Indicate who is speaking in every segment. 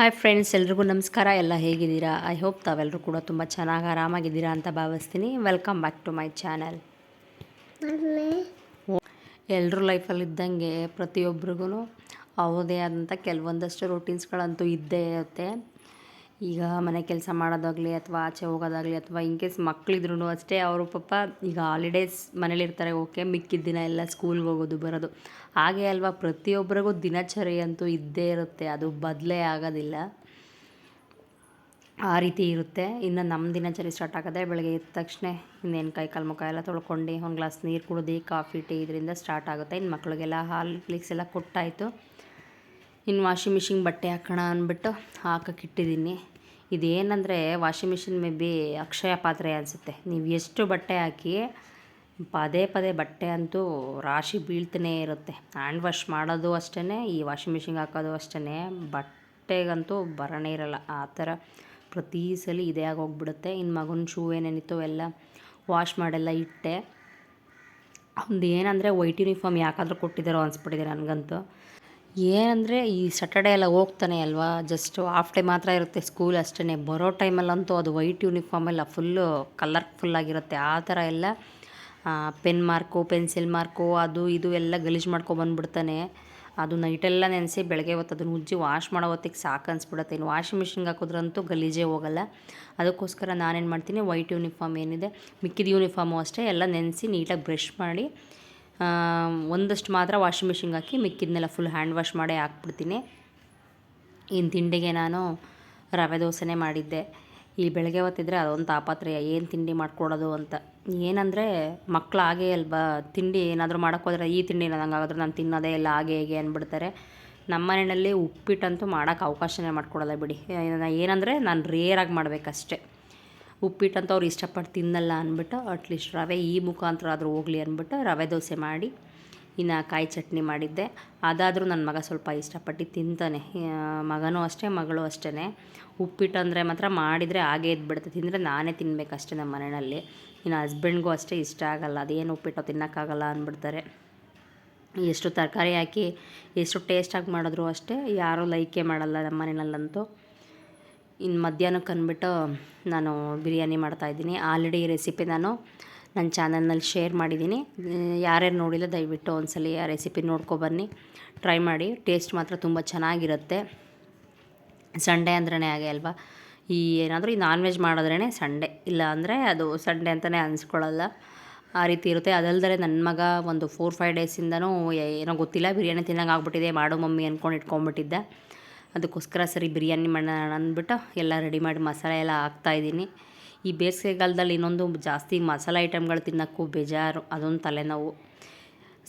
Speaker 1: Hi friends ಎಲ್ರಿಗೂ ನಮಸ್ಕಾರ. ಎಲ್ಲ ಹೇಗಿದ್ದೀರಾ? ಐ ಹೋಪ್ ತಾವೆಲ್ಲರೂ ಕೂಡ ತುಂಬ ಚೆನ್ನಾಗಿ ಆರಾಮಾಗಿದ್ದೀರಾ ಅಂತ ಭಾವಿಸ್ತೀನಿ. Welcome back to my channel ಎಲ್ಲರೂ ಲೈಫಲ್ಲಿ ಇದ್ದಂಗೆ ಪ್ರತಿಯೊಬ್ಬರಿಗೂ ಅವುದೇ ಆದಂಥ ಕೆಲವೊಂದಷ್ಟು ರೂಟೀನ್ಸ್ಗಳಂತೂ ಇದ್ದೇ ಇರುತ್ತೆ. ಈಗ ಮನೆ ಕೆಲಸ ಮಾಡೋದಾಗಲಿ ಅಥವಾ ಆಚೆ ಹೋಗೋದಾಗಲಿ ಅಥವಾ ಇನ್ ಕೇಸ್ ಮಕ್ಕಳಿದ್ರು ಅಷ್ಟೇ ಅವರು ಪಾಪ ಈಗ ಹಾಲಿಡೇಸ್ ಮನೇಲಿರ್ತಾರೆ ಓಕೆ ಮಿಕ್ಕಿದ ದಿನ ಎಲ್ಲ ಸ್ಕೂಲ್ಗೆ ಹೋಗೋದು, ಬರೋದು. ಹಾಗೆ ಅಲ್ವಾ, ಪ್ರತಿಯೊಬ್ಬರಿಗೂ ದಿನಚರಿ ಅಂತೂ ಇದ್ದೇ ಇರುತ್ತೆ, ಅದು ಬದಲೇ ಆಗೋದಿಲ್ಲ. ಆ ರೀತಿ ಇರುತ್ತೆ. ಇನ್ನು ನಮ್ಮ ದಿನಚರಿ ಸ್ಟಾರ್ಟ್ ಆಗೋದೇ ಬೆಳಗ್ಗೆ ಎದ್ದ ತಕ್ಷಣ ಇನ್ನೇನು ಕೈ, ಕಾಲು ಮುಖ ಎಲ್ಲ ತೊಳ್ಕೊಂಡು ಒಂದು ಗ್ಲಾಸ್ ನೀರು ಕುಡಿದು, ಕಾಫಿ, ಟೀ ಇದರಿಂದ ಸ್ಟಾರ್ಟ್ ಆಗುತ್ತೆ. ಇನ್ನು ಮಕ್ಕಳಿಗೆಲ್ಲ ಹಾಲು ಫ್ಲಿಕ್ಸ್ ಎಲ್ಲ ಕೊಟ್ಟಾಯಿತು. ಇನ್ನು ವಾಷಿಂಗ್ ಮಿಷಿನ್ ಬಟ್ಟೆ ಹಾಕೋಣ ಅಂದ್ಬಿಟ್ಟು ಹಾಕಕ್ಕೆ ಇಟ್ಟಿದ್ದೀನಿ. ಇದೇನಂದರೆ ವಾಷಿಂಗ್ ಮಿಷಿನ್ ಮೇ ಬಿ ಅಕ್ಷಯ ಪಾತ್ರೆ ಅನಿಸುತ್ತೆ. ನೀವು ಎಷ್ಟು ಬಟ್ಟೆ ಹಾಕಿ ಪದೇ ಪದೇ ಬಟ್ಟೆ ಅಂತೂ ರಾಶಿ ಬೀಳ್ತಾನೇ ಇರುತ್ತೆ. ಹ್ಯಾಂಡ್ ವಾಶ್ ಮಾಡೋದು ಅಷ್ಟೇ ಈ ವಾಷಿಂಗ್ ಮಿಷಿನ್ಗೆ ಹಾಕೋದು ಅಷ್ಟೇ ಬಟ್ಟೆಗಂತೂ ಬರೋನೇ ಇರಲ್ಲ. ಆ ಥರ ಪ್ರತಿ ಸಲ ಇದೇ ಆಗೋಗ್ಬಿಡುತ್ತೆ ಇನ್ನು ಮಗನ ಶೂ ಏನೇನಿತ್ತು ಎಲ್ಲ ವಾಶ್ ಮಾಡೆಲ್ಲ ಇಟ್ಟೆ. ಅವ್ನು ಏನಂದರೆ ವೈಟ್ ಯೂನಿಫಾರ್ಮ್ ಯಾಕಾದರೂ ಕೊಟ್ಟಿದ್ದಾರೋ ಅನಿಸ್ಬಿಟ್ಟಿದೆ ನನಗಂತೂ. ಏನಂದರೆ ಈ ಸ್ಯಾಟರ್ಡೇ ಎಲ್ಲ ಹೋಗ್ತಾನೆ ಅಲ್ವಾ? ಜಸ್ಟ್ ಹಾಫ್ ಡೇ ಮಾತ್ರ ಇರುತ್ತೆ ಸ್ಕೂಲ್ ಅಷ್ಟೇ ಬರೋ ಟೈಮಲ್ಲಂತೂ ಅದು ವೈಟ್ ಯೂನಿಫಾರ್ಮ್ ಎಲ್ಲ ಫುಲ್ಲು ಕಲರ್ಫುಲ್ಲಾಗಿರುತ್ತೆ ಆ ಥರ ಎಲ್ಲ ಪೆನ್ ಮಾರ್ಕು ಪೆನ್ಸಿಲ್ ಮಾರ್ಕು ಅದು ಇದು ಎಲ್ಲ ಗಲೀಜು ಮಾಡ್ಕೊಬಂದ್ಬಿಡ್ತಾನೆ ಅದು ನೈಟೆಲ್ಲ ನೆನೆಸಿ ಬೆಳಗ್ಗೆ ಹೊತ್ತು ಅದನ್ನು ಉಜ್ಜಿ ವಾಶ್ ಮಾಡೋ ಹೊತ್ತಿಗೆ ಸಾಕು ಅನ್ಸ್ಬಿಡುತ್ತೆ. ಇನ್ನು ವಾಷಿಂಗ್ ಮಿಷಿನ್ಗೆ ಹಾಕಿದ್ರಂತೂ ಗಲೀಜೇ ಹೋಗಲ್ಲ. ಅದಕ್ಕೋಸ್ಕರ ನಾನೇನು ಮಾಡ್ತೀನಿ ವೈಟ್ ಯೂನಿಫಾರ್ಮ್ ಏನಿದೆ, ಮಿಕ್ಕಿದ ಯೂನಿಫಾರ್ಮು ಅಷ್ಟೇ ಎಲ್ಲ ನೆನೆಸಿ ನೀಟಾಗಿ ಬ್ರಷ್ ಮಾಡಿ ಒಂದಷ್ಟು ಮಾತ್ರ ವಾಷಿಂಗ್ ಮಿಷಿನ್ಗೆ ಹಾಕಿ ಮಿಕ್ಕಿದ್ನೆಲ್ಲ ಫುಲ್ ಹ್ಯಾಂಡ್ ವಾಶ್ ಮಾಡೇ ಹಾಕ್ಬಿಡ್ತೀನಿ. ಇನ್ನು ತಿಂಡಿಗೆ ನಾನು ರವೆ ದೋಸೆನೇ ಮಾಡಿದ್ದೆ. ಈ ಬೆಳಗ್ಗೆ ಹೊತ್ತಿದ್ರೆ ಅದೊಂದು ತಾಪತ್ರಯ, ಏನು ತಿಂಡಿ ಮಾಡ್ಕೊಡೋದು ಅಂತ. ಏನಂದರೆ ಮಕ್ಕಳು ಹಾಗೆ ಅಲ್ವಾ, ತಿಂಡಿ ಏನಾದರೂ ಮಾಡೋಕ್ಕೋದ್ರೆ ಈ ತಿಂಡಿ ನಂಗೆ ಆಗಿದ್ರೆ ನಾನು ತಿನ್ನೋದೇ ಇಲ್ಲ, ಹಾಗೆ ಹೇಗೆ ಅಂದ್ಬಿಡ್ತಾರೆ. ನಮ್ಮ ಮನೆಯಲ್ಲಿ ಉಪ್ಪಿಟ್ಟಂತೂ ಮಾಡೋಕ್ಕೆ ಅವಕಾಶನೇ ಮಾಡ್ಕೊಡಲ್ಲ ಬಿಡಿ. ಏನಂದರೆ ನಾನು ರೇರಾಗಿ ಮಾಡಬೇಕಷ್ಟೆ. ಉಪ್ಪಿಟ್ಟಂತೂ ಅವ್ರು ಇಷ್ಟಪಟ್ಟು ತಿನ್ನಲ್ಲ ಅಂದ್ಬಿಟ್ಟು ಅಟ್ಲೀಸ್ಟ್ ರವೆ ಈ ಮುಖಾಂತರ ಆದರೂ ಹೋಗಲಿ ಅಂದ್ಬಿಟ್ಟು ರವೆ ದೋಸೆ ಮಾಡಿ, ಇನ್ನು ಕಾಯಿ ಚಟ್ನಿ ಮಾಡಿದ್ದೆ. ಅದಾದರೂ ನನ್ನ ಮಗ ಸ್ವಲ್ಪ ಇಷ್ಟಪಟ್ಟು ತಿಂತಾನೆ. ಮಗನೂ ಅಷ್ಟೇ, ಮಗಳು ಅಷ್ಟೇ ಉಪ್ಪಿಟ್ಟು ಅಂದರೆ ಮಾತ್ರ ಮಾಡಿದರೆ ಹಾಗೆ ಎದ್ಬಿಡುತ್ತೆ ತಿಂದರೆ ನಾನೇ ತಿನ್ನಬೇಕಷ್ಟೇ ನಮ್ಮ ಮನೆಯಲ್ಲಿ. ಇನ್ನು ಹಸ್ಬೆಂಡ್ಗೂ ಅಷ್ಟೇ ಇಷ್ಟ ಆಗಲ್ಲ. ಅದೇನು ಉಪ್ಪಿಟ್ಟು ತಿನ್ನೋಕ್ಕಾಗಲ್ಲ ಅಂದ್ಬಿಡ್ತಾರೆ. ಎಷ್ಟು ತರಕಾರಿ ಹಾಕಿ, ಎಷ್ಟು ಟೇಸ್ಟಾಗಿ ಮಾಡಿದ್ರು ಅಷ್ಟೇ ಯಾರೂ ಲೈಕೇ ಮಾಡಲ್ಲ ನಮ್ಮ ಮನೆಯಲ್ಲಂತೂ. ಇನ್ನು ಮಧ್ಯಾಹ್ನಕ್ಕೆ ಅಂದ್ಬಿಟ್ಟು ನಾನು ಬಿರಿಯಾನಿ ಮಾಡ್ತಾಯಿದ್ದೀನಿ ಆಲ್ರೆಡಿ ರೆಸಿಪಿ ನಾನು ನನ್ನ ಚಾನಲ್ನಲ್ಲಿ ಶೇರ್ ಮಾಡಿದ್ದೀನಿ. ಯಾರ್ಯಾರು ನೋಡಿಲ್ಲ, ದಯವಿಟ್ಟು ಒಂದ್ಸಲಿ ಆ ರೆಸಿಪಿ ನೋಡ್ಕೊಬನ್ನಿ ಟ್ರೈ ಮಾಡಿ. ಟೇಸ್ಟ್ ಮಾತ್ರ ತುಂಬ ಚೆನ್ನಾಗಿರುತ್ತೆ. ಸಂಡೇ ಅಂದ್ರೇ ಹಾಗೆ ಅಲ್ವಾ? ಈ ಏನಾದರೂ ಈ ನಾನ್ ವೆಜ್ ಮಾಡಿದ್ರೇ ಸಂಡೇ ಇಲ್ಲ ಅಂದರೆ ಅದು ಸಂಡೇ ಅಂತಲೇ ಅನಿಸ್ಕೊಳ್ಳಲ್ಲ ಆ ರೀತಿ ಇರುತ್ತೆ. ಅದಲ್ಲದೆ ನನ್ನ ಮಗ ಒಂದು ಫೋರ್ ಫೈವ್ ಡೇಸಿಂದನೂ ಏನೋ ಗೊತ್ತಿಲ್ಲ. ಬಿರಿಯಾನಿ ತಿನ್ನಂಗೆ ಆಗ್ಬಿಟ್ಟಿದೆ. ಮಾಡು ಮಮ್ಮಿ ಅಂದ್ಕೊಂಡು ಇಟ್ಕೊಂಡ್ಬಿಟ್ಟಿದ್ದೆ. ಅದಕ್ಕೋಸ್ಕರ ಸರಿ ಬಿರಿಯಾನಿ ಮಾಡೋಣ ಅಂದ್ಬಿಟ್ಟು ಎಲ್ಲ ರೆಡಿ ಮಾಡಿ ಮಸಾಲೆ ಎಲ್ಲ ಹಾಕ್ತಾಯಿದ್ದೀನಿ ಈ ಬೇಸಿಗೆಗಾಲದಲ್ಲಿ ಇನ್ನೊಂದು ಜಾಸ್ತಿ ಮಸಾಲೆ ಐಟಮ್ಗಳು ತಿನ್ನೋಕ್ಕೂ ಬೇಜಾರು, ಅದೊಂದು ತಲೆನೋವು.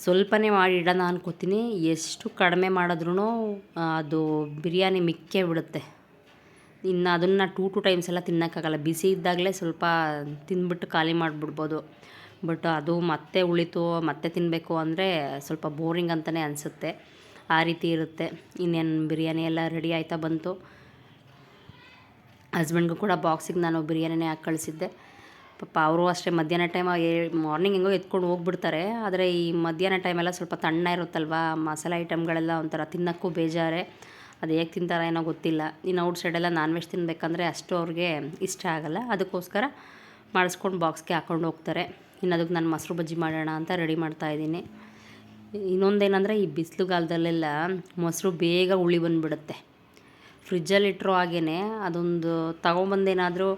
Speaker 1: ಸ್ವಲ್ಪನೇ ಮಾಡಿ ಇಡೋಣ ಅನ್ಕೋತೀನಿ. ಎಷ್ಟು ಕಡಿಮೆ ಮಾಡಿದ್ರೂ ಅದು ಬಿರಿಯಾನಿ ಮಿಕ್ಕೇ ಬಿಡುತ್ತೆ. ಇನ್ನು ಅದನ್ನು ಟೂ ಟು ಟೈಮ್ಸ್ ಎಲ್ಲ ತಿನ್ನೋಕ್ಕಾಗಲ್ಲ. ಬಿಸಿ ಇದ್ದಾಗಲೇ ಸ್ವಲ್ಪ ತಿಂದ್ಬಿಟ್ಟು ಖಾಲಿ ಮಾಡಿಬಿಡ್ಬೋದು. ಬಟ್ ಅದು ಮತ್ತೆ ಉಳಿತು, ಮತ್ತೆ ತಿನ್ನಬೇಕು ಅಂದರೆ ಸ್ವಲ್ಪ ಬೋರಿಂಗ್ ಅಂತಲೇ ಅನಿಸುತ್ತೆ. ಆ ರೀತಿ ಇರುತ್ತೆ. ಇನ್ನೇನು ಬಿರಿಯಾನಿ ಎಲ್ಲ ರೆಡಿ ಆಯ್ತಾ ಬಂತು. ಹಸ್ಬೆಂಡ್ಗೂ ಕೂಡ ಬಾಕ್ಸಿಗೆ ನಾನು ಬಿರಿಯಾನಿನೇ ಹಾಕಿ ಕಳಿಸಿದ್ದೆ. ಪಾಪ ಅವರು ಅಷ್ಟೇ ಮಧ್ಯಾಹ್ನ ಟೈಮ್ ಮಾರ್ನಿಂಗ್ ಹೆಂಗೋ ಎತ್ಕೊಂಡು ಹೋಗ್ಬಿಡ್ತಾರೆ. ಆದರೆ ಈ ಮಧ್ಯಾಹ್ನ ಟೈಮೆಲ್ಲ ಸ್ವಲ್ಪ ತಣ್ಣ ಇರುತ್ತಲ್ವ? ಮಸಾಲೆ ಐಟಮ್ಗಳೆಲ್ಲ ಒಂಥರ ತಿನ್ನೋಕ್ಕೂ ಬೇಜಾರೆ. ಅದು ಹೇಗೆ ತಿಂತಾರೆ ಏನೋ ಗೊತ್ತಿಲ್ಲ. ಇನ್ನು ಔಟ್ ಸೈಡೆಲ್ಲ ನಾನ್ ವೆಜ್ ತಿನ್ನಬೇಕಂದ್ರೆ ಅಷ್ಟು ಅವ್ರಿಗೆ ಇಷ್ಟ ಆಗಲ್ಲ. ಅದಕ್ಕೋಸ್ಕರ ಮಾಡಿಸ್ಕೊಂಡು ಬಾಕ್ಸ್ಗೆ ಹಾಕ್ಕೊಂಡು ಹೋಗ್ತಾರೆ. ಇನ್ನು ಅದಕ್ಕೆ ನಾನು ಮೊಸರು ಬಜ್ಜಿ ಮಾಡೋಣ ಅಂತ ರೆಡಿ ಮಾಡ್ತಾಯಿದ್ದೀನಿ ಇನ್ನೊಂದೇನೆಂದರೆ ಈ ಬಿಸಿಲುಗಾಲದಲ್ಲೆಲ್ಲ ಮೊಸರು ಬೇಗ ಉಳಿ ಬಂದುಬಿಡುತ್ತೆ. ಫ್ರಿಜ್ಜಲ್ಲಿ ಇಟ್ಟರು ಹಾಗೇ ಅದೊಂದು ತಗೊಂಬಂದೇನಾದರೂ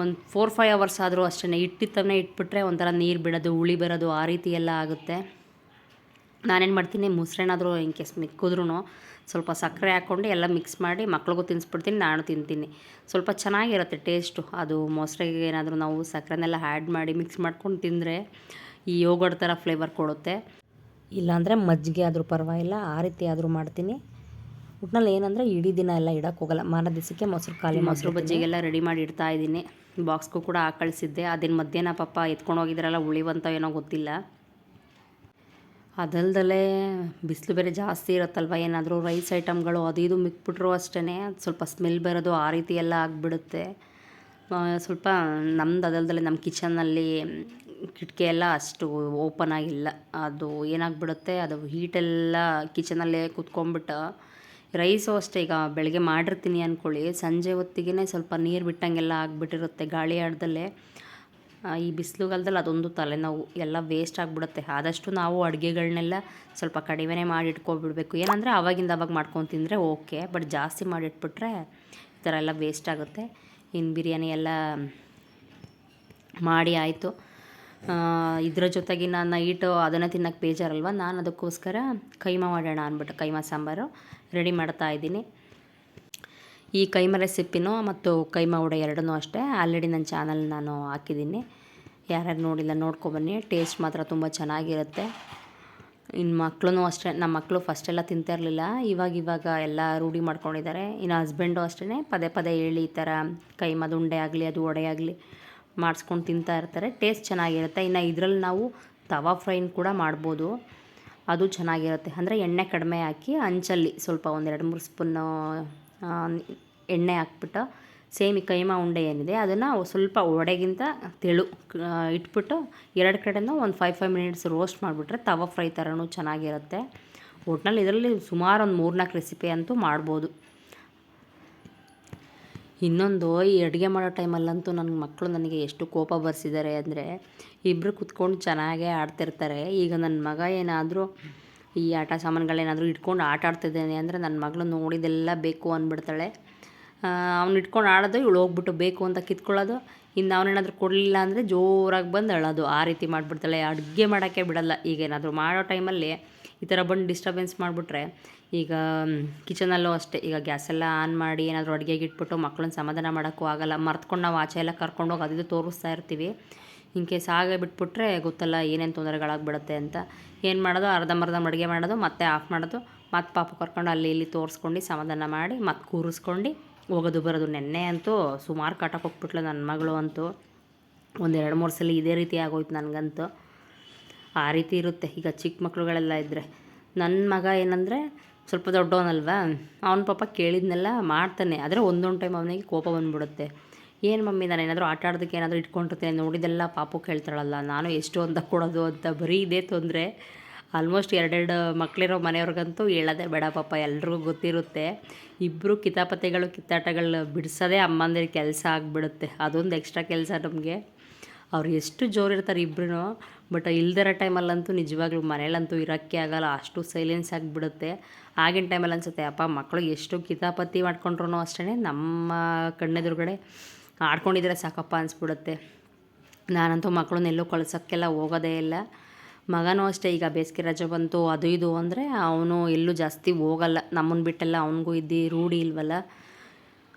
Speaker 1: ಒಂದು ಫೋರ್ ಫೈವ್ ಅವರ್ಸ್ ಆದರೂ ಅಷ್ಟೇ ಇಟ್ಟಿತ್ತನೇ ಇಟ್ಬಿಟ್ರೆ ಒಂಥರ ನೀರು ಬಿಡೋದು, ಉಳಿ ಬರೋದು ಆ ರೀತಿ ಎಲ್ಲ ಆಗುತ್ತೆ. ನಾನೇನು ಮಾಡ್ತೀನಿ, ಮೊಸರೇನಾದರೂ ಇನ್ ಕೇಸ್ ಮಿಕ್ಕಿದ್ರೂ ಸ್ವಲ್ಪ ಸಕ್ಕರೆ ಹಾಕ್ಕೊಂಡು ಎಲ್ಲ ಮಿಕ್ಸ್ ಮಾಡಿ ಮಕ್ಳಿಗೂ ತಿನ್ನಿಸ್ಬಿಡ್ತೀನಿ ನಾನು ತಿಂತೀನಿ. ಸ್ವಲ್ಪ ಚೆನ್ನಾಗಿರುತ್ತೆ ಟೇಸ್ಟು ಅದು ಮೊಸರಿಗೆ ಏನಾದರೂ ನಾವು ಸಕ್ಕರೆನೆಲ್ಲ ಆ್ಯಡ್ ಮಾಡಿ ಮಿಕ್ಸ್ ಮಾಡ್ಕೊಂಡು ತಿಂದರೆ ಈ ಯೋಗಡ್ ಥರ ಫ್ಲೇವರ್ ಕೊಡುತ್ತೆ. ಇಲ್ಲಾಂದರೆ ಮಜ್ಜಿಗೆ ಆದರೂ ಪರವಾಗಿಲ್ಲ ಆ ರೀತಿ ಆದರೂ ಮಾಡ್ತೀನಿ. ಒಟ್ನಲ್ಲಿ ಏನಂದರೆ ಇಡೀ ದಿನ ಎಲ್ಲ ಇಡಕ್ಕೆ ಹೋಗಲ್ಲ. ಮಾರ ದಿವಸಕ್ಕೆ ಮೊಸರು ಖಾಲಿ ಮೊಸರು ಬಜ್ಜಿಗೆಲ್ಲ ರೆಡಿ ಮಾಡಿ ಇಡ್ತಾ ಇದ್ದೀನಿ. ಬಾಕ್ಸ್ಗೂ ಕೂಡ ಹಾಕಳಿಸಿದ್ದೆ. ಕಳಿಸಿದ್ದೆ ಅದೇನು ಮಧ್ಯಾಹ್ನ ಪಾಪ ಎತ್ಕೊಂಡು ಹೋಗಿದ್ರಲ್ಲ ಉಳಿವಂತ ಏನೋ ಗೊತ್ತಿಲ್ಲ. ಅದಲ್ದಲೇ ಬಿಸಿಲು ಬೇರೆ ಜಾಸ್ತಿ ಇರುತ್ತಲ್ವ? ಏನಾದರೂ ರೈಸ್ ಐಟಮ್ಗಳು ಅದು ಇದು ಮಿಕ್ಬಿಟ್ರು ಅಷ್ಟೇ ಸ್ವಲ್ಪ ಸ್ಮೆಲ್ ಬರೋದು ಆ ರೀತಿ ಎಲ್ಲ ಆಗಿಬಿಡುತ್ತೆ. ಸ್ವಲ್ಪ ನಮ್ದು ಅದಲ್ದಲೆ ನಮ್ಮ ಕಿಚನ್ನಲ್ಲಿ ಕಿಟಕಿ ಎಲ್ಲ ಅಷ್ಟು ಓಪನ್ ಆಗಿಲ್ಲ. ಅದು ಏನಾಗ್ಬಿಡುತ್ತೆ, ಅದು ಹೀಟೆಲ್ಲ ಕಿಚನಲ್ಲೇ ಕುತ್ಕೊಂಡ್ಬಿಟ್ಟು ರೈಸು ಅಷ್ಟೇ ಈಗ ಬೆಳಗ್ಗೆ ಮಾಡಿರ್ತೀನಿ ಅಂದ್ಕೊಳ್ಳಿ ಸಂಜೆ ಹೊತ್ತಿಗೆ ಸ್ವಲ್ಪ ನೀರು ಬಿಟ್ಟಂಗೆಲ್ಲ ಆಗಿಬಿಟ್ಟಿರುತ್ತೆ ಗಾಳಿ ಆಡ್ದಲ್ಲೇ. ಈ ಬಿಸಿಲುಗಾಲದಲ್ಲಿ ಅದೊಂದು ತಲೆನೋವು, ಎಲ್ಲ ವೇಸ್ಟ್ ಆಗಿಬಿಡುತ್ತೆ. ಆದಷ್ಟು ನಾವು ಅಡುಗೆಗಳನ್ನೆಲ್ಲ ಸ್ವಲ್ಪ ಕಡಿಮೆನೇ ಮಾಡಿ ಇಟ್ಕೊಬಿಡ್ಬೇಕು ಏನಂದರೆ ಅವಾಗಿಂದ ಅವಾಗ ಮಾಡ್ಕೊಂಡು ತಿಂದರೆ ಓಕೆ ಬಟ್ ಜಾಸ್ತಿ ಮಾಡಿಟ್ಬಿಟ್ರೆ ಈ ಥರ ಎಲ್ಲ ವೇಸ್ಟ್ ಆಗುತ್ತೆ. ಇನ್ನು ಬಿರಿಯಾನಿ ಎಲ್ಲ ಮಾಡಿ ಆಯಿತು. ಇದ್ರ ನಾನು ನೈಟು ಅದನ್ನು ತಿನ್ನೋಕ್ಕೆ ಬೇಜಾರಲ್ವ? ನಾನು ಅದಕ್ಕೋಸ್ಕರ ಕೈಮಾ ಮಾಡೋಣ ಅಂದ್ಬಿಟ್ಟು ಕೈಮಾ ಸಾಂಬಾರು ರೆಡಿ ಮಾಡ್ತಾ ಇದ್ದೀನಿ. ಈ ಕೈಮಾ ರೆಸಿಪಿನೂ ಮತ್ತು ಕೈಮಾ ಉಡ ಎರಡನ್ನೂ ಅಷ್ಟೇ. ಆಲ್ರೆಡಿ ನನ್ನ ಚಾನಲ್ ನಾನು ಹಾಕಿದ್ದೀನಿ. ಯಾರ್ಯಾರು ನೋಡಿಲ್ಲ ನೋಡ್ಕೊಬನ್ನಿ. ಟೇಸ್ಟ್ ಮಾತ್ರ ತುಂಬ ಚೆನ್ನಾಗಿರುತ್ತೆ. ಇನ್ನು ಮಕ್ಕಳೂ ಅಷ್ಟೇ ನಮ್ಮ ಮಕ್ಕಳು ಫಸ್ಟೆಲ್ಲ ತಿಂತಾ ಇರಲಿಲ್ಲ. ಇವಾಗ ಇವಾಗ ಎಲ್ಲ ರೂಢಿ ಮಾಡ್ಕೊಂಡಿದ್ದಾರೆ. ಇನ್ನು ಹಸ್ಬೆಂಡು ಅಷ್ಟೇ ಪದೇ ಪದೇ ಹೇಳಿ ಈ ಥರ ಕೈಮದ ಉಂಡೆ ಆಗಲಿ, ಅದು ವಡೆ ಆಗಲಿ. ಮಾಡಿಸ್ಕೊಂಡು ತಿಂತಾ ಇರ್ತಾರೆ. ಟೇಸ್ಟ್ ಚೆನ್ನಾಗಿರುತ್ತೆ. ಇನ್ನು ಇದರಲ್ಲಿ ನಾವು ತವಾ ಫ್ರೈನ್ ಕೂಡ ಮಾಡ್ಬೋದು. ಅದು ಚೆನ್ನಾಗಿರುತ್ತೆ. ಅಂದರೆ ಎಣ್ಣೆ ಕಡಿಮೆ ಹಾಕಿ ಅಂಚಲ್ಲಿ ಸ್ವಲ್ಪ ಒಂದೆರಡು ಮೂರು ಸ್ಪೂನ್ ಎಣ್ಣೆ ಹಾಕ್ಬಿಟ್ಟು ಸೇಮ್ ಕೈಮಾ ಉಂಡೆ ಏನಿದೆ ಅದನ್ನು ಸ್ವಲ್ಪ ಒಡೆಗಿಂತ ತೆಳು ಇಟ್ಬಿಟ್ಟು ಎರಡು ಕಡೆನೂ ಒಂದು ಫೈವ್ ಫೈವ್ ಮಿನಿಟ್ಸ್ ರೋಸ್ಟ್ ಮಾಡಿಬಿಟ್ರೆ ತವಾ ಫ್ರೈ ಥರನೂ ಚೆನ್ನಾಗಿರುತ್ತೆ. ಒಟ್ನಲ್ಲಿ ಇದರಲ್ಲಿ ಸುಮಾರು ಒಂದು ಮೂರ್ನಾಲ್ಕು ರೆಸಿಪಿ ಅಂತೂ ಮಾಡ್ಬೋದು. ಇನ್ನೊಂದು ಈ ಅಡುಗೆ ಮಾಡೋ ಟೈಮಲ್ಲಂತೂ ನನ್ನ ಮಕ್ಕಳು ನನಗೆ ಎಷ್ಟು ಕೋಪ ಬರ್ಸಿದ್ದಾರೆ ಅಂದರೆ ಇಬ್ಬರು ಕುತ್ಕೊಂಡು ಚೆನ್ನಾಗೇ ಆಡ್ತಿರ್ತಾರೆ. ಈಗ ನನ್ನ ಮಗ ಏನಾದರೂ ಈ ಆಟ ಸಾಮಾನುಗಳೇನಾದರೂ ಇಟ್ಕೊಂಡು ಆಟ ಆಡ್ತಿದ್ದೇನೆ ಅಂದರೆ ನನ್ನ ಮಗಳು ನೋಡಿದೆಲ್ಲ ಬೇಕು ಅಂದ್ಬಿಡ್ತಾಳೆ ಅವ್ನು ಇಟ್ಕೊಂಡು ಆಡೋದು, ಇವಳು ಹೋಗ್ಬಿಟ್ಟು ಬೇಕು ಅಂತ ಕಿತ್ಕೊಳ್ಳೋದು. ಇನ್ನು ಅವನೇನಾದರೂ ಕೊಡಲಿಲ್ಲ ಅಂದರೆ ಜೋರಾಗಿ ಬಂದು ಅಳೋದು. ಆ ರೀತಿ ಮಾಡಿಬಿಡ್ತಾಳೆ. ಅಡುಗೆ ಮಾಡೋಕ್ಕೆ ಬಿಡಲ್ಲ. ಈಗ ಏನಾದರೂ ಮಾಡೋ ಟೈಮಲ್ಲಿ ಈ ಥರ ಬಂದು ಡಿಸ್ಟರ್ಬೆನ್ಸ್ ಮಾಡಿಬಿಟ್ರೆ, ಈಗ ಕಿಚನಲ್ಲೂ ಅಷ್ಟೇ. ಈಗ ಗ್ಯಾಸೆಲ್ಲ ಆನ್ ಮಾಡಿ ಏನಾದರೂ ಅಡುಗೆಗೆ ಇಟ್ಬಿಟ್ಟು ಮಕ್ಕಳನ್ನ ಸಮಾಧಾನ ಮಾಡೋಕ್ಕೂ ಆಗಲ್ಲ. ಮರ್ತ್ಕೊಂಡು ನಾವು ಆಚೆ ಎಲ್ಲ ಕರ್ಕೊಂಡೋಗಿ ಅದಿದು ತೋರಿಸ್ತಾ ಇರ್ತೀವಿ. ಇನ್ ಕೇಸ್ ಹಾಗೆ ಬಿಟ್ಬಿಟ್ರೆ ಗೊತ್ತಲ್ಲ ಏನೇನು ತೊಂದರೆಗಳಾಗ್ಬಿಡುತ್ತೆ ಅಂತ. ಏನು ಮಾಡೋದು? ಅರ್ಧಂಬರ್ಧ ಅಡುಗೆ ಮಾಡೋದು, ಮತ್ತೆ ಆಫ್ ಮಾಡೋದು. ಮತ್ತೆ ಪಾಪ ಕರ್ಕೊಂಡು ಅಲ್ಲಿ ಇಲ್ಲಿ ತೋರಿಸ್ಕೊಂಡು ಸಮಾಧಾನ ಮಾಡಿ, ಮತ್ತೆ ಕೂರಿಸ್ಕೊಂಡು ಹೋಗೋದು ಬರೋದು. ನೆನ್ನೆ ಅಂತೂ ಸುಮಾರು ಕಾಟಕ್ಕೆ ಹೋಗ್ಬಿಟ್ಲು ನನ್ನ ಮಗಳು ಅಂತೂ. ಒಂದು ಎರಡು ಮೂರು ಸಲ ಇದೇ ರೀತಿ ಆಗೋಯ್ತು ನನಗಂತೂ. ಆ ರೀತಿ ಇರುತ್ತೆ. ಈಗ ಚಿಕ್ಕ ಮಕ್ಕಳುಗಳೆಲ್ಲ ಇದ್ದರೆ ನನ್ನ ಮಗ ಏನಂದರೆ ಸ್ವಲ್ಪ ದೊಡ್ಡವನಲ್ವಾ? ಅವನ ಪಾಪ ಕೇಳಿದ್ನೆಲ್ಲ ಮಾಡ್ತಾನೆ. ಆದರೆ ಒಂದೊಂದು ಟೈಮ್ ಅವನಿಗೆ ಕೋಪ ಬಂದ್ಬಿಡುತ್ತೆ. ಏನು ಮಮ್ಮಿ, ನಾನು ಏನಾದರೂ ಆಟ ಆಡೋದಕ್ಕೆ ಏನಾದರೂ ಇಟ್ಕೊಂಡಿರ್ತೇನೆ ನೋಡಿದೆಲ್ಲ ಪಾಪು ಕೇಳ್ತಾಳಲ್ಲ. ನಾನು ಎಷ್ಟು ಅಂತ ಕೊಡೋದು ಅಂತ ಬರೀ ಇದೇ ತೊಂದರೆ. ಆಲ್ಮೋಸ್ಟ್ ಎರಡೆರಡು ಮಕ್ಕಳಿರೋ ಮನೆಯವ್ರಿಗಂತೂ ಹೇಳೋದೇ ಬೇಡ ಪಾಪ. ಎಲ್ರಿಗೂ ಗೊತ್ತಿರುತ್ತೆ. ಇಬ್ಬರು ಕಿತಾಪತಿಗಳು, ಕಿತ್ತಾಟಗಳು ಬಿಡಿಸೋದೇ ಅಮ್ಮಂದಿರ ಕೆಲಸ ಆಗಿಬಿಡುತ್ತೆ. ಅದೊಂದು ಎಕ್ಸ್ಟ್ರಾ ಕೆಲಸ ನಮಗೆ. ಅವ್ರು ಎಷ್ಟು ಜೋರಿರ್ತಾರೆ ಇಬ್ಬರೂ ಬಟ್ ಇಲ್ದಿರೋ ಟೈಮಲ್ಲಂತೂ ನಿಜವಾಗ್ಲೂ ಮನೇಲಂತೂ ಇರೋಕ್ಕೆ ಆಗಲ್ಲ, ಅಷ್ಟು ಸೈಲೆನ್ಸ್ ಆಗಿಬಿಡುತ್ತೆ. ಆಗಿನ ಟೈಮಲ್ಲಿ ಅನ್ಸುತ್ತೆ, ಅಪ್ಪ ಮಕ್ಕಳು ಎಷ್ಟು ಕಿತಾಪತಿ ಮಾಡ್ಕೊಂಡ್ರು ಅಷ್ಟೇ ನಮ್ಮ ಕಣ್ಣೆದುರುಗಡೆ ಆಡ್ಕೊಂಡಿದ್ರೆ ಸಾಕಪ್ಪ ಅನಿಸ್ಬಿಡುತ್ತೆ. ನಾನಂತೂ ಮಕ್ಕಳನ್ನ ಎಲ್ಲೂ ಕಳ್ಸೋಕ್ಕೆಲ್ಲ ಹೋಗೋದೇ ಇಲ್ಲ. ಮಗನೂ ಅಷ್ಟೇ, ಈಗ ಬೇಸಿಗೆ ರಜೆ ಬಂತು, ಅದು ಇದು ಅಂದರೆ ಅವನು ಎಲ್ಲೂ ಜಾಸ್ತಿ ಹೋಗಲ್ಲ. ನಮ್ಮನ್ನು ಬಿಟ್ಟೆಲ್ಲ ಅವನಿಗೂ ಇದ್ದು ರೂಢಿ ಇಲ್ವಲ್ಲ.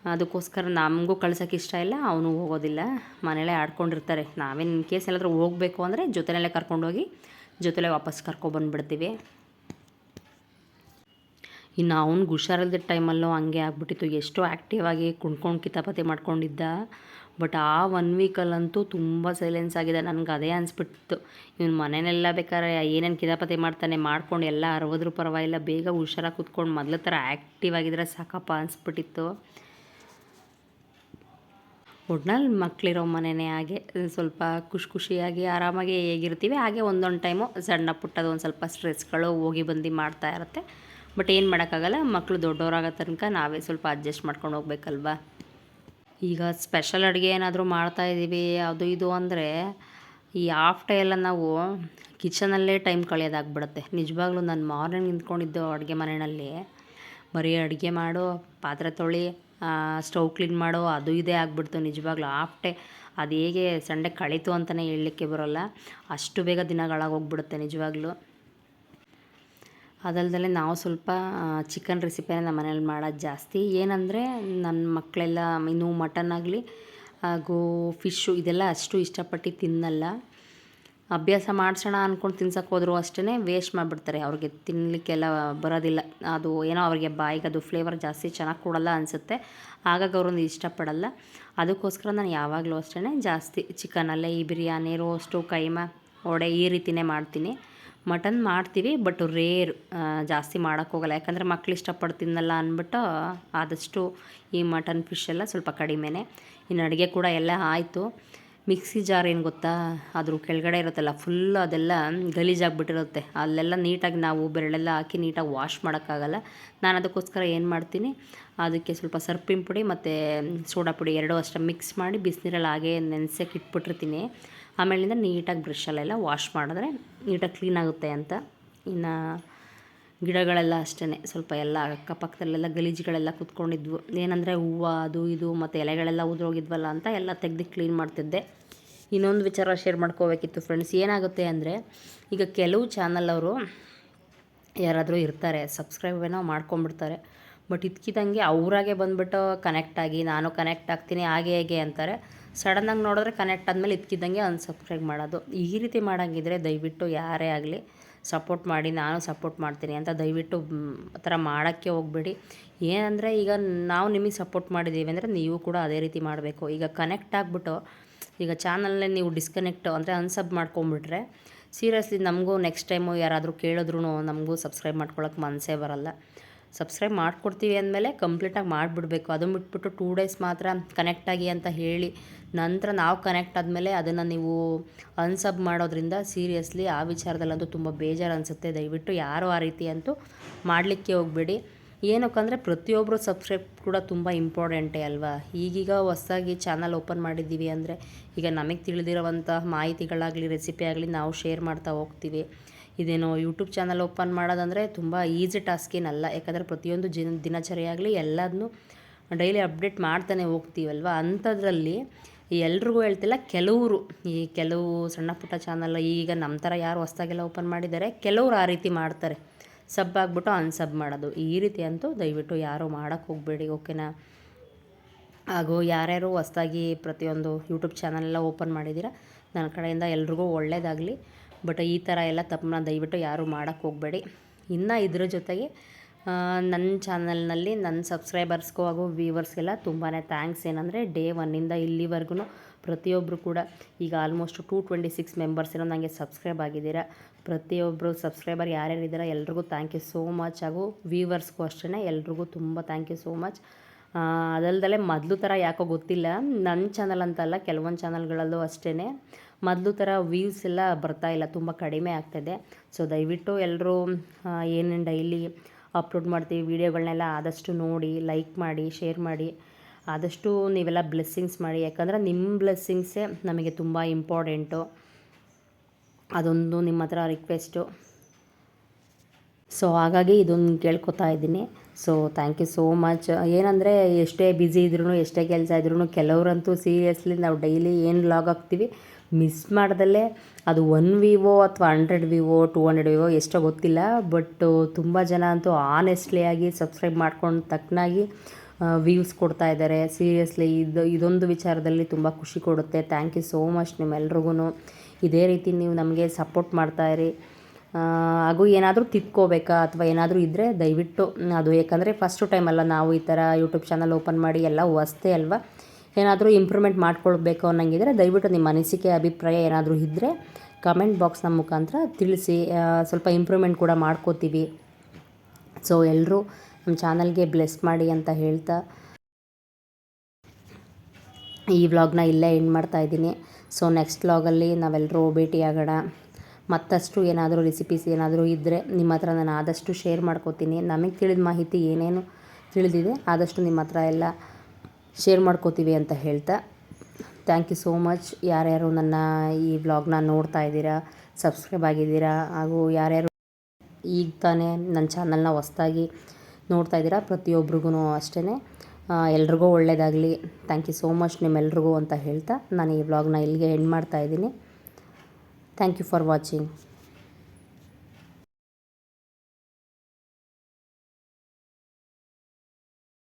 Speaker 1: ಅದಕ್ಕೋಸ್ಕರ ನಮಗೂ ಕಳ್ಸೋಕೆ ಇಷ್ಟ ಇಲ್ಲ, ಅವನು ಹೋಗೋದಿಲ್ಲ. ಮನೇಲೇ ಆಡ್ಕೊಂಡಿರ್ತಾರೆ. ನಾವೇನು ಇನ್ ಕೇಸ್ ಎಲ್ಲಾದರೂ ಹೋಗಬೇಕು ಅಂದರೆ ಜೊತೆಯಲ್ಲೇ ಕರ್ಕೊಂಡೋಗಿ ಜೊತೆಲೇ ವಾಪಸ್ ಕರ್ಕೊಬಂದ್ಬಿಡ್ತೀವಿ ಇನ್ನು ಅವ್ನಿಗೆ ಹುಷಾರಿಲ್ದ ಟೈಮಲ್ಲೂ ಹಂಗೆ ಆಗ್ಬಿಟ್ಟಿತ್ತು. ಎಷ್ಟು ಆ್ಯಕ್ಟಿವ್ ಆಗಿ ಕುಣ್ಕೊಂಡು ಕಿತಾಪತಿ ಮಾಡ್ಕೊಂಡಿದ್ದ. ಬಟ್ ಆ ಒನ್ ವೀಕಲ್ಲಂತೂ ತುಂಬ ಸೈಲೆನ್ಸ್ ಆಗಿದೆ. ನನಗೆ ಅದೇ ಅನಿಸ್ಬಿಟ್ಟಿತ್ತು. ಇವನು ಮನೆಯಲ್ಲೆಲ್ಲ ಬೇಕಾದ್ರೆ ಏನೇನು ಕಿತಾಪತಿ ಮಾಡ್ತಾನೆ, ಮಾಡ್ಕೊಂಡು ಎಲ್ಲ ಅರವದ್ರೂ ಪರವಾಗಿಲ್ಲ, ಬೇಗ ಹುಷಾರಾಗಿ ಕೂತ್ಕೊಂಡು ಮೊದಲ ಥರ ಆ್ಯಕ್ಟಿವ್ ಆಗಿದ್ರೆ ಸಾಕಪ್ಪ ಅನಿಸ್ಬಿಟ್ಟಿತ್ತು. ಒಟ್ನಲ್ಲಿ ಮಕ್ಕಳಿರೋ ಮನೆಯೇ ಹಾಗೆ ಸ್ವಲ್ಪ ಖುಷಿ ಖುಷಿಯಾಗಿ ಆರಾಮಾಗಿ ಹೇಗಿರ್ತೀವಿ, ಹಾಗೆ ಒಂದೊಂದು ಟೈಮು ಸಣ್ಣ ಪುಟ್ಟದು ಒಂದು ಸ್ವಲ್ಪ ಸ್ಟ್ರೆಸ್ಗಳು ಹೋಗಿ ಬಂದು ಮಾಡ್ತಾ ಇರುತ್ತೆ. ಬಟ್ ಏನು ಮಾಡೋಕ್ಕಾಗಲ್ಲ ಮಕ್ಕಳು ದೊಡ್ಡವರಾಗೋ ತನಕ ನಾವೇ ಸ್ವಲ್ಪ ಅಡ್ಜಸ್ಟ್ ಮಾಡ್ಕೊಂಡು ಹೋಗ್ಬೇಕಲ್ವಾ? ಈಗ ಸ್ಪೆಷಲ್ ಅಡುಗೆ ಏನಾದರೂ ಮಾಡ್ತಾಯಿದ್ದೀವಿ ಅದು ಇದು ಅಂದರೆ ಈ ಆಫ್ ಡೇ ಎಲ್ಲ ನಾವು ಕಿಚನಲ್ಲೇ ಟೈಮ್ ಕಳೆಯೋದಾಗ್ಬಿಡುತ್ತೆ. ನಿಜವಾಗ್ಲೂ ನಾನು ಮಾರ್ನಿಂಗ್ ನಿಂತ್ಕೊಂಡಿದ್ದು ಅಡುಗೆ ಮನೆಯಲ್ಲಿ, ಬರೀ ಅಡುಗೆ ಮಾಡು, ಪಾತ್ರೆ ತೊಳಿ ಸ್ಟವ್ ಕ್ಲೀನ್ ಮಾಡೋ ಅದು ಇದೇ ಆಗ್ಬಿಡ್ತು ನಿಜವಾಗ್ಲೂ. ಆಫ್ಟೆ ಅದು ಹೇಗೆ ಸಂಡೆ ಕಳೀತು ಅಂತಲೇ ಹೇಳಲಿಕ್ಕೆ ಬರೋಲ್ಲ. ಅಷ್ಟು ಬೇಗ ದಿನಗಳಾಗೋಗ್ಬಿಡುತ್ತೆ ನಿಜವಾಗ್ಲೂ. ಅದಲ್ದಲೆ ನಾವು ಸ್ವಲ್ಪ ಚಿಕನ್ ರೆಸಿಪಿನ ನಮ್ಮ ಮನೇಲಿ ಮಾಡೋದು ಜಾಸ್ತಿ. ಏನಂದರೆ ನನ್ನ ಮಕ್ಕಳೆಲ್ಲ ಇನ್ನು ಮಟನ್ ಆಗಲಿ, ಹಾಗೂ ಫಿಶ್ಶು ಇದೆಲ್ಲ ಅಷ್ಟು ಇಷ್ಟಪಟ್ಟು ತಿನ್ನಲ್ಲ. ಅಭ್ಯಾಸ ಮಾಡಿಸೋಣ ಅಂದ್ಕೊಂಡು ತಿನ್ಸಕ್ಕೆ ಹೋದ್ರು ಅಷ್ಟೇ ವೇಸ್ಟ್ ಮಾಡಿಬಿಡ್ತಾರೆ. ಅವ್ರಿಗೆ ತಿನ್ನಲಿಕ್ಕೆಲ್ಲ ಬರೋದಿಲ್ಲ. ಅದು ಏನೋ ಅವ್ರಿಗೆ ಬಾಯಿಗೆ ಅದು ಫ್ಲೇವರ್ ಜಾಸ್ತಿ ಚೆನ್ನಾಗಿ ಕೊಡಲ್ಲ ಅನಿಸುತ್ತೆ. ಹಾಗಾಗಿ ಅವ್ರೊಂದು ಇಷ್ಟಪಡಲ್ಲ. ಅದಕ್ಕೋಸ್ಕರ ನಾನು ಯಾವಾಗಲೂ ಅಷ್ಟೇ ಜಾಸ್ತಿ ಚಿಕನಲ್ಲೇ ಈ ಬಿರಿಯಾನಿ ರೋಸ್ಟು ಕೈಮಾ, ವಡೆ ಈ ರೀತಿನೇ ಮಾಡ್ತೀನಿ. ಮಟನ್ ಮಾಡ್ತೀವಿ ಬಟ್ ರೇರ್ ಜಾಸ್ತಿ ಮಾಡೋಕ್ಕೋಗಲ್ಲ ಯಾಕಂದರೆ ಮಕ್ಳು ಇಷ್ಟಪಟ್ಟು ತಿನ್ನಲ್ಲ ಅಂದ್ಬಿಟ್ಟು ಆದಷ್ಟು ಈ ಮಟನ್ ಫಿಶ್ ಎಲ್ಲ ಸ್ವಲ್ಪ ಕಡಿಮೆನೇ. ಇನ್ನು ಅಡುಗೆ ಕೂಡ ಎಲ್ಲ ಆಯಿತು. ಮಿಕ್ಸಿ ಜಾರ್ ಏನು ಗೊತ್ತಾ? ಅದ್ರ ಕೆಳಗಡೆ ಇರುತ್ತಲ್ಲ ಫುಲ್ ಅದೆಲ್ಲ ಗಲೀಜಾಗ್ಬಿಟ್ಟಿರುತ್ತೆ. ಅಲ್ಲೆಲ್ಲ ನೀಟಾಗಿ ನಾವು ಬೆರಳೆಲ್ಲ ಹಾಕಿ ನೀಟಾಗಿ ವಾಶ್ ಮಾಡೋಕ್ಕಾಗಲ್ಲ. ನಾನು ಅದಕ್ಕೋಸ್ಕರ ಏನು ಮಾಡ್ತೀನಿ, ಅದಕ್ಕೆ ಸ್ವಲ್ಪ ಸರ್ಪಿನ ಪುಡಿ ಮತ್ತು ಸೋಡಾ ಪುಡಿ ಎರಡೂ ಅಷ್ಟು ಮಿಕ್ಸ್ ಮಾಡಿ ಬಿಸಿನೀರಲ್ಲಿ ಹಾಗೆ ನೆನೆಸಕ್ಕೆ ಇಟ್ಬಿಟ್ಟಿರ್ತೀನಿ ಆಮೇಲಿಂದ ನೀಟಾಗಿ ಬ್ರಷಲ್ಲೆಲ್ಲ ವಾಶ್ ಮಾಡಿದ್ರೆ ನೀಟಾಗಿ ಕ್ಲೀನ್ ಆಗುತ್ತೆ ಅಂತ. ಇನ್ನು ಗಿಡಗಳೆಲ್ಲ ಅಷ್ಟೇ ಸ್ವಲ್ಪ ಎಲ್ಲ ಅಕ್ಕಪಕ್ಕದಲ್ಲೆಲ್ಲ ಗಲೀಜುಗಳೆಲ್ಲ ಕುತ್ಕೊಂಡಿದ್ವು. ಏನಂದರೆ ಹೂವು, ಅದು ಇದು ಮತ್ತು ಎಲೆಗಳೆಲ್ಲ ಉದುರೋಗಿದ್ವಲ್ಲ ಅಂತ ಎಲ್ಲ ತೆಗೆದು ಕ್ಲೀನ್ ಮಾಡ್ತಿದ್ದೆ. ಇನ್ನೊಂದು ವಿಚಾರ ಶೇರ್ ಮಾಡ್ಕೋಬೇಕಿತ್ತು ಫ್ರೆಂಡ್ಸ್ ಏನಾಗುತ್ತೆ ಅಂದರೆ, ಈಗ ಕೆಲವು ಚಾನಲ್ ಅವರು ಯಾರಾದರೂ ಇರ್ತಾರೆ ಸಬ್ಸ್ಕ್ರೈಬ್ ಏನೋ ಮಾಡ್ಕೊಂಬಿಡ್ತಾರೆ ಬಟ್ ಇದ್ಕಿದಂಗೆ ಅವರಾಗೆ ಬಂದುಬಿಟ್ಟು ಕನೆಕ್ಟ್ ಆಗಿ, ನಾನು ಕನೆಕ್ಟ್ ಆಗ್ತೀನಿ, ಹಾಗೆ ಹೇಗೆ ಅಂತಾರೆ. ಸಡನ್ನಾಗಿ ನೋಡಿದ್ರೆ ಕನೆಕ್ಟ್ ಆದಮೇಲೆ ಇದ್ಕಿದ್ದಂಗೆ ಅನ್ಸಬ್ಸ್ಕ್ರೈಬ್ ಮಾಡೋದು. ಈ ರೀತಿ ಮಾಡೋಂಗಿದ್ರೆ ದಯವಿಟ್ಟು ಯಾರೇ ಆಗಲಿ ಸಪೋರ್ಟ್ ಮಾಡಿ, ನಾನು ಸಪೋರ್ಟ್ ಮಾಡ್ತೀನಿ ಅಂತ ದಯವಿಟ್ಟು ಆ ಥರ ಮಾಡೋಕ್ಕೆ ಹೋಗ್ಬೇಡಿ. ಏನಂದರೆ ಈಗ ನಾವು ನಿಮಗೆ ಸಪೋರ್ಟ್ ಮಾಡಿದ್ದೀವಿ ಅಂದರೆ ನೀವು ಕೂಡ ಅದೇ ರೀತಿ ಮಾಡಬೇಕು. ಈಗ ಕನೆಕ್ಟ್ ಆಗಿಬಿಟ್ಟು, ಈಗ ಚಾನಲ್ನೇ ನೀವು ಡಿಸ್ಕನೆಕ್ಟ್ ಅಂದರೆ ಅನ್ಸಬ್ ಮಾಡ್ಕೊಂಬಿಟ್ರೆ ಸೀರಿಯಸ್ಲಿ ನಮಗೂ ನೆಕ್ಸ್ಟ್ ಟೈಮು ಯಾರಾದರೂ ಕೇಳಿದ್ರು ನಮಗೂ ಸಬ್ಸ್ಕ್ರೈಬ್ ಮಾಡ್ಕೊಳ್ಳೋಕೆ ಮನಸ್ಸೇ ಬರಲ್ಲ. ಸಬ್ಸ್ಕ್ರೈಬ್ ಮಾಡಿಕೊಡ್ತೀವಿ ಅಂದಮೇಲೆ ಕಂಪ್ಲೀಟಾಗಿ ಮಾಡಿಬಿಡ್ಬೇಕು. ಅದನ್ನು ಬಿಟ್ಬಿಟ್ಟು ಟೂ ಡೇಸ್ ಮಾತ್ರ ಕನೆಕ್ಟಾಗಿ ಅಂತ ಹೇಳಿ ನಂತರ ನಾವು ಕನೆಕ್ಟ್ ಆದಮೇಲೆ ಅದನ್ನು ನೀವು ಅನ್ಸಬ್ ಮಾಡೋದ್ರಿಂದ ಸೀರಿಯಸ್ಲಿ ಆ ವಿಚಾರದಲ್ಲಂತೂ ತುಂಬ ಬೇಜಾರು ಅನಿಸುತ್ತೆ. ದಯವಿಟ್ಟು ಯಾರು ಆ ರೀತಿ ಅಂತೂ ಮಾಡಲಿಕ್ಕೆ ಹೋಗಬೇಡಿ. ಏನಕ್ಕಂದರೆ ಪ್ರತಿಯೊಬ್ಬರು ಸಬ್ಸ್ಕ್ರೈಬ್ ಕೂಡ ತುಂಬ ಇಂಪಾರ್ಟೆಂಟೇ ಅಲ್ವಾ? ಈಗೀಗ ಹೊಸಾಗಿ ಚಾನಲ್ ಓಪನ್ ಮಾಡಿದ್ದೀವಿ ಅಂದರೆ ಈಗ ನಮಗೆ ತಿಳಿದಿರೋವಂಥ ಮಾಹಿತಿಗಳಾಗಲಿ ರೆಸಿಪಿ ಆಗಲಿ ನಾವು ಶೇರ್ ಮಾಡ್ತಾ ಹೋಗ್ತೀವಿ. ಇದೇನೋ ಯೂಟ್ಯೂಬ್ ಚಾನಲ್ ಓಪನ್ ಮಾಡೋದಂದರೆ ತುಂಬ ಈಸಿ ಟಾಸ್ಕ್ ಏನಲ್ಲ ಯಾಕಂದರೆ ಪ್ರತಿಯೊಂದು ದಿನ ದಿನಚರಿಯಾಗಲಿ ಎಲ್ಲದನ್ನೂ ಡೈಲಿ ಅಪ್ಡೇಟ್ ಮಾಡ್ತಾನೆ ಹೋಗ್ತೀವಲ್ವ? ಅಂಥದ್ರಲ್ಲಿ ಎಲ್ರಿಗೂ ಹೇಳ್ತಿಲ್ಲ, ಕೆಲವರು, ಈ ಕೆಲವು ಸಣ್ಣ ಪುಟ್ಟ ಚಾನಲ್ ಈಗ ನಮ್ಮ ಥರ ಯಾರು ಹೊಸ್ದಾಗೆಲ್ಲ ಓಪನ್ ಮಾಡಿದ್ದಾರೆ, ಕೆಲವರು ಆ ರೀತಿ ಮಾಡ್ತಾರೆ. ಸಬ್ ಆಗಿಬಿಟ್ಟು ಅನ್ಸಬ್ ಮಾಡೋದು. ಈ ರೀತಿ ಅಂತೂ ದಯವಿಟ್ಟು ಯಾರೂ ಮಾಡೋಕ್ಕೆ ಹೋಗಬೇಡಿ ಓಕೆನಾ ಹಾಗೂ ಯಾರ್ಯಾರು ಹೊಸ್ದಾಗಿ ಪ್ರತಿಯೊಂದು ಯೂಟ್ಯೂಬ್ ಚಾನಲೆಲ್ಲ ಓಪನ್ ಮಾಡಿದ್ದೀರಾ ನನ್ನ ಕಡೆಯಿಂದ ಎಲ್ರಿಗೂ ಒಳ್ಳೇದಾಗಲಿ. ಬಟ್ ಈ ಥರ ಎಲ್ಲ ತಪ್ಪನ್ನ ದಯವಿಟ್ಟು ಯಾರೂ ಮಾಡೋಕ್ಕೆ ಹೋಗಬೇಡಿ. ಇನ್ನು ಇದ್ರ ಜೊತೆಗೆ ನನ್ನ ಚಾನಲ್ನಲ್ಲಿ ನನ್ನ ಸಬ್ಸ್ಕ್ರೈಬರ್ಸ್ಗೂ ಹಾಗೂ ವ್ಯೂವರ್ಸ್ಗೆಲ್ಲ ತುಂಬಾ ಥ್ಯಾಂಕ್ಸ್ ಏನಂದರೆ ಡೇ ಒನ್ನಿಂದ ಇಲ್ಲಿವರೆಗೂ ಪ್ರತಿಯೊಬ್ಬರು ಕೂಡ ಈಗ almost two twenty six members ಏನೋ ನನಗೆ ಸಬ್ಸ್ಕ್ರೈಬ್ ಆಗಿದ್ದೀರಾ ಪ್ರತಿಯೊಬ್ಬರು ಸಬ್ಸ್ಕ್ರೈಬರ್ ಯಾರ್ಯಾರು ಇದ್ದೀರಾ ಎಲ್ರಿಗೂ ಥ್ಯಾಂಕ್ ಯು ಸೋ ಮಚ್ ಹಾಗೂ ವ್ಯೂವರ್ಸ್ಗೂ ಅಷ್ಟೇ ಎಲ್ರಿಗೂ ತುಂಬ ಥ್ಯಾಂಕ್ ಯು ಸೋ ಮಚ್ ಅದಲ್ದಲ್ಲೇ ಮೊದಲು ಥರ ಯಾಕೋ ಗೊತ್ತಿಲ್ಲ. ನನ್ನ ಚಾನಲ್ ಅಂತಲ್ಲ ಕೆಲವೊಂದು ಚಾನಲ್ಗಳಲ್ಲೂ ಅಷ್ಟೇ ಮೊದಲು ಥರ ವ್ಯೂಸ್ ಎಲ್ಲ ಬರ್ತಾ ಇಲ್ಲ, ತುಂಬ ಕಡಿಮೆ ಆಗ್ತಾಯಿದೆ ಸೊ ದಯವಿಟ್ಟು ಎಲ್ಲರೂ ಏನೇನು ಡೈಲಿ ಅಪ್ಲೋಡ್ ಮಾಡ್ತೀವಿ ವೀಡಿಯೋಗಳನ್ನೆಲ್ಲ ಆದಷ್ಟು ನೋಡಿ ಲೈಕ್ ಮಾಡಿ ಶೇರ್ ಮಾಡಿ. ಆದಷ್ಟು ನೀವೆಲ್ಲ ಬ್ಲೆಸ್ಸಿಂಗ್ಸ್ ಮಾಡಿ. ಯಾಕಂದರೆ ನಿಮ್ಮ ಬ್ಲೆಸ್ಸಿಂಗ್ಸೇ ನಮಗೆ ತುಂಬ ಇಂಪಾರ್ಟೆಂಟು ಅದೊಂದು ನಿಮ್ಮ ಹತ್ರ ರಿಕ್ವೆಸ್ಟು ಸೊ ಹಾಗಾಗಿ ಇದೊಂದು ಕೇಳ್ಕೊತಾ ಇದ್ದೀನಿ. So thank you so much ಏನಂದರೆ ಎಷ್ಟೇ ಬ್ಯುಸಿ ಇದ್ರೂ ಎಷ್ಟೇ ಕೆಲಸ ಇದ್ರೂ ಕೆಲವರಂತೂ ಸೀರಿಯಸ್ಲಿ ನಾವು ಡೈಲಿ ಏನು ಲಾಗ್ ಹಾಕ್ತೀವಿ ಮಿಸ್ ಮಾಡ್ದಲ್ಲೇ ಅದು ಒನ್ ವಿವೋ ಅಥವಾ hundred view, two hundred view ಎಷ್ಟೋ ಗೊತ್ತಿಲ್ಲ. ಬಟ್ ತುಂಬ ಜನ ಅಂತೂ ಆನೆಸ್ಟ್ಲಿ ಆಗಿ ಸಬ್ಸ್ಕ್ರೈಬ್ ಮಾಡ್ಕೊಂಡು ತಕ್ಕನಾಗಿ ವ್ಯೂಸ್ ಕೊಡ್ತಾ ಇದ್ದಾರೆ. ಸೀರಿಯಸ್ಲಿ ಇದು, ಇದೊಂದು ವಿಚಾರದಲ್ಲಿ ತುಂಬ ಖುಷಿ ಕೊಡುತ್ತೆ. ಥ್ಯಾಂಕ್ ಯು ಸೋ ಮಚ್ ನಿಮ್ಮೆಲ್ರಿಗೂ ಇದೇ ರೀತಿ ನೀವು ನಮಗೆ ಸಪೋರ್ಟ್ ಮಾಡ್ತಾ ಇರಿ. ಹಾಗೂ ಏನಾದರೂ ತಿದ್ಕೋಬೇಕಾ ಅಥವಾ ಏನಾದರೂ ಇದ್ದರೆ ದಯವಿಟ್ಟು, ಅದು ಯಾಕಂದರೆ ಫಸ್ಟು ಟೈಮಲ್ಲ ನಾವು ಈ ಥರ ಯೂಟ್ಯೂಬ್ ಚಾನಲ್ ಓಪನ್ ಮಾಡಿ ಎಲ್ಲ ಹೊಸ್ತೆ ಅಲ್ವಾ? ಏನಾದರೂ ಇಂಪ್ರೂವ್ಮೆಂಟ್ ಮಾಡ್ಕೊಳ್ಬೇಕು ಅನ್ನಂಗಿದ್ರೆ ದಯವಿಟ್ಟು ನಿಮ್ಮ ಅನಿಸಿಕೆ, ಅಭಿಪ್ರಾಯ ಏನಾದರೂ ಇದ್ದರೆ ಕಮೆಂಟ್ ಬಾಕ್ಸ್ನ ಮುಖಾಂತರ ತಿಳಿಸಿ. ಸ್ವಲ್ಪ ಇಂಪ್ರೂವ್ಮೆಂಟ್ ಕೂಡ ಮಾಡ್ಕೋತೀವಿ. ಸೊ ಎಲ್ಲರೂ ನಮ್ಮ ಚಾನಲ್ಗೆ ಬ್ಲೆಸ್ ಮಾಡಿ ಅಂತ ಹೇಳ್ತಾ ಈ ವ್ಲಾಗ್ನ ಇಲ್ಲೇ ಎಂಡ್ ಮಾಡ್ತಾ ಇದ್ದೀನಿ. ಸೊ ನೆಕ್ಸ್ಟ್ ವ್ಲಾಗಲ್ಲಿ ನಾವೆಲ್ಲರೂ ಭೇಟಿಯಾಗೋಣ. ಮತ್ತಷ್ಟು ಏನಾದರೂ ರೆಸಿಪೀಸ್ ಏನಾದರೂ ಇದ್ದರೆ ನಿಮ್ಮ ಹತ್ರ ನಾನು ಆದಷ್ಟು ಶೇರ್ ಮಾಡ್ಕೋತೀನಿ. ನಮಗೆ ತಿಳಿದ ಮಾಹಿತಿ ಏನೇನು ತಿಳಿದಿದೆ ಆದಷ್ಟು ನಿಮ್ಮ ಹತ್ರ ಎಲ್ಲ ಶೇರ್ ಮಾಡ್ಕೋತೀವಿ ಅಂತ ಹೇಳ್ತಾ. ಥ್ಯಾಂಕ್ ಯು ಸೋ ಮಚ್ ಯಾರ್ಯಾರು ನನ್ನ ಈ ವ್ಲಾಗ್ನ ನೋಡ್ತಾ ಇದ್ದೀರಾ ಸಬ್ಸ್ಕ್ರೈಬ್ ಆಗಿದ್ದೀರಾ, ಹಾಗೂ ಯಾರ್ಯಾರು ಈಗ ತಾನೇ ನನ್ನ ಚಾನಲ್ನ ಹೊಸ್ದಾಗಿ ನೋಡ್ತಾ ಇದ್ದೀರಾ ಪ್ರತಿಯೊಬ್ರಿಗೂ ಅಷ್ಟೇ ಎಲ್ರಿಗೂ ಒಳ್ಳೆಯದಾಗಲಿ ಥ್ಯಾಂಕ್ ಯು ಸೋ ಮಚ್ ನಿಮ್ಮೆಲ್ರಿಗೂ ಅಂತ ಹೇಳ್ತಾ. ನಾನು ಈ ವ್ಲಾಗ್ನ ಇಲ್ಲಿಗೆ ಎಂಡ್ ಮಾಡ್ತಾ ಇದ್ದೀನಿ. Thank you for watching